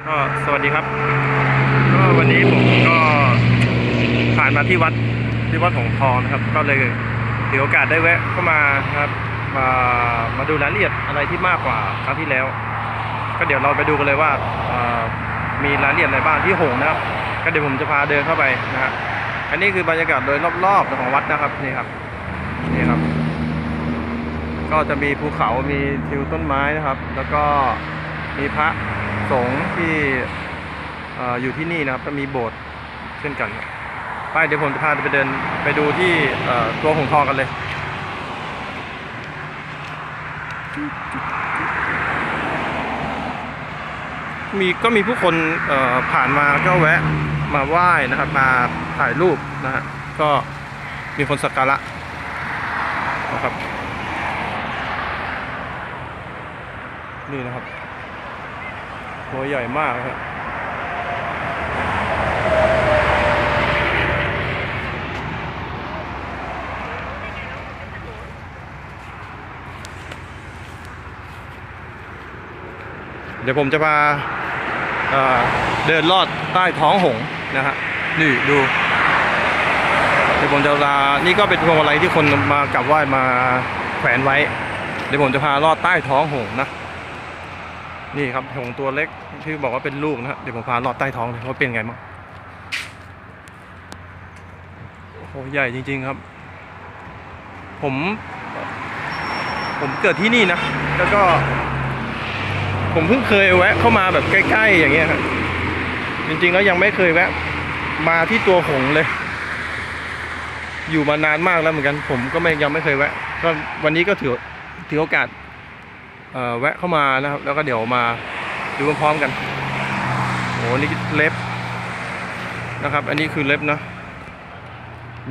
ก็สวัสดีครับ ก็วันนี้ผมก็ผ่านมาที่วัดที่วัดหงทองนะครับ ก็เลยถือโอกาสได้แวะเข้ามาครับมามาดูรายละเอียดอะไรที่มากกว่าครั้งที่แล้ว ก็เดี๋ยวเราไปดูกันเลยว่ามีรายละเอียดอะไรบ้างที่หงนะครับ ก็เดี๋ยวผมจะพาเดินเข้าไปนะฮะอันนี้คือบรรยากาศโดยรอบๆของวัดนะครับนี่ครับนี่ครับ ก็จะมีภูเขามีทิวต้นไม้นะครับ แล้วก็มีพระ สงฆ์ที่อยู่ที่นี่นะครับก็มีโบสถ์เช่นกันไปเดี๋ยวผมจะพาไปเดินไปดูที่ตัวหงทองกันเลยมีก็มีผู้คนผ่านมาก็แวะมาไหว้นะครับ มาถ่ายรูปนะฮะก็มีคนสักการะนะครับ นี่นะครับ ตัวใหญ่มากครับเดี๋ยวผมจะพาเอ่อเดินลอดใต้ท้องหงส์นะฮะนี่ดูเดี๋ยวผมจะลานี่ก็เป็นพวงมาลัยที่คนมากราบไหว้มาแขวนไว้ เดี๋ยวผมจะพาลอดใต้ท้องหงส์นะ นี่ครับหงตัวเล็กที่บอกว่าเป็นลูกนะฮะเดี๋ยวผมพาลอดใต้ท้องเลยว่าเป็นไงบ้างโอ้โหใหญ่จริง ๆครับ ผม ผมเกิดที่นี่นะ แล้วก็ ผมเพิ่งเคยแวะเข้ามาแบบใกล้ ๆ อย่างเงี้ยครับจริง ๆ แล้วยังไม่เคยแวะ มาที่ตัวหงเลย อยู่มานานมากแล้วเหมือนกัน ผมก็ไม่ยังไม่เคยแวะก็วันนี้ก็ถือถือโอกาส แวะเข้ามานะครับ แล้วก็เดี๋ยวมาดูพร้อมๆกันโอ้นี่เล็บนะครับ อันนี้คือเล็บนะ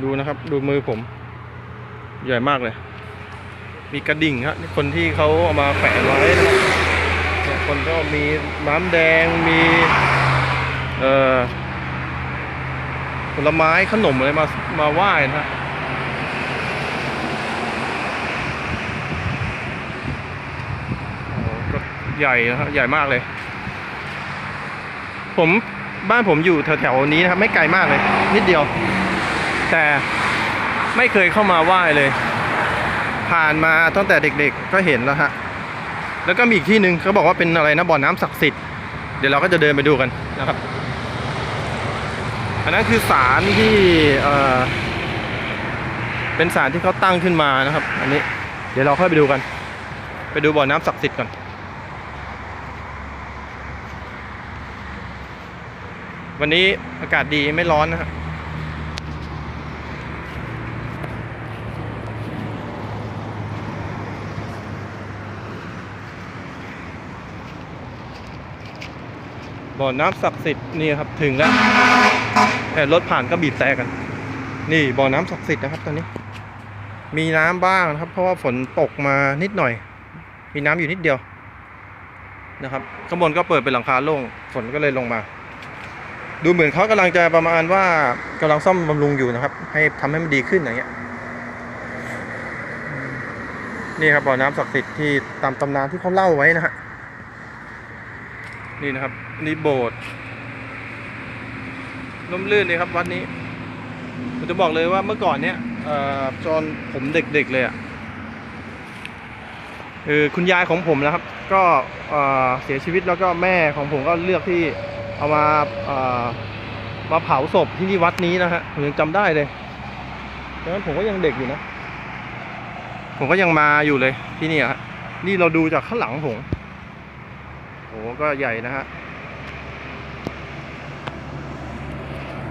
ดูนะครับ ดูมือผม ใหญ่มากเลย มีกระดิ่งครับคนที่เขาเอามาแขวนไว้นะครับเนี่ยคนก็มีน้ำแดงมีเอ่อผลไม้ขนมอะไรมามาไหว้นะฮะ โอ้โหก็ ใหญ่นะครับใหญ่มากเลย ผมบ้านผมอยู่แถวๆนี้นะครับ ไม่ไกลมากเลย นิดเดียว แต่ไม่เคยเข้ามาไหว้เลย ผ่านมาตั้งแต่เด็กๆก็เห็นแล้วฮะแล้วก็มีอีกที่หนึ่งเขาบอกว่าเป็นอะไรนะบ่อน้ำศักดิ์สิทธิ์เดี๋ยวเราก็จะเดินไปดูกันนะครับ อันนั้นคือศาลที่เอ่อเป็นศาลที่เขาตั้งขึ้นมานะครับ อันนี้ เดี๋ยวเราค่อยไปดูกัน ไปดูบ่อน้ำศักดิ์สิทธิ์ก่อน วันนี้อากาศดีไม่ร้อนนะฮะบ่อน้ำศักดิ์สิทธิ์นี่ครับถึงแล้ว แต่รถผ่านก็บีบแต่กัน นี่บ่อน้ำศักดิ์สิทธิ์นะครับตอนนี้ มีน้ำบ้างนะครับ เพราะว่าฝนตกมานิดหน่อย มีน้ำอยู่นิดเดียวนะครับข้างบนก็เปิดเป็นหลังคาโล่งฝนก็เลยลงมา ดูเหมือนเขากำลังจะประมาณว่ากำลังซ่อมบำรุงอยู่นะครับ ให้ทำให้มันดีขึ้นอย่างเงี้ย นี่ครับบ่อน้ำศักดิ์สิทธิ์ที่ตามตำนานที่เขาเล่าไว้นะฮะ นี่นะครับนี่โบสถ์ร่มรื่นเลยครับวัดนี้ผมจะบอกเลยว่าเมื่อก่อนเนี้ยเอ่อนผมเด็กๆเลยอะ่ะคือคุณยายของผมนะครับ ก็เสียชีวิตแล้วก็แม่ของผมก็เลือกที่ เอามาเอ่อมาเผาศพที่นี่วัดนี้นะฮะผมยังจำได้เลยตอนนั้นผมก็ยังเด็กอยู่นะ ผมก็ยังมาอยู่เลยที่นี่ฮะนี่เราดูจากข้างหลังผมโอ้ก็ใหญ่นะฮะ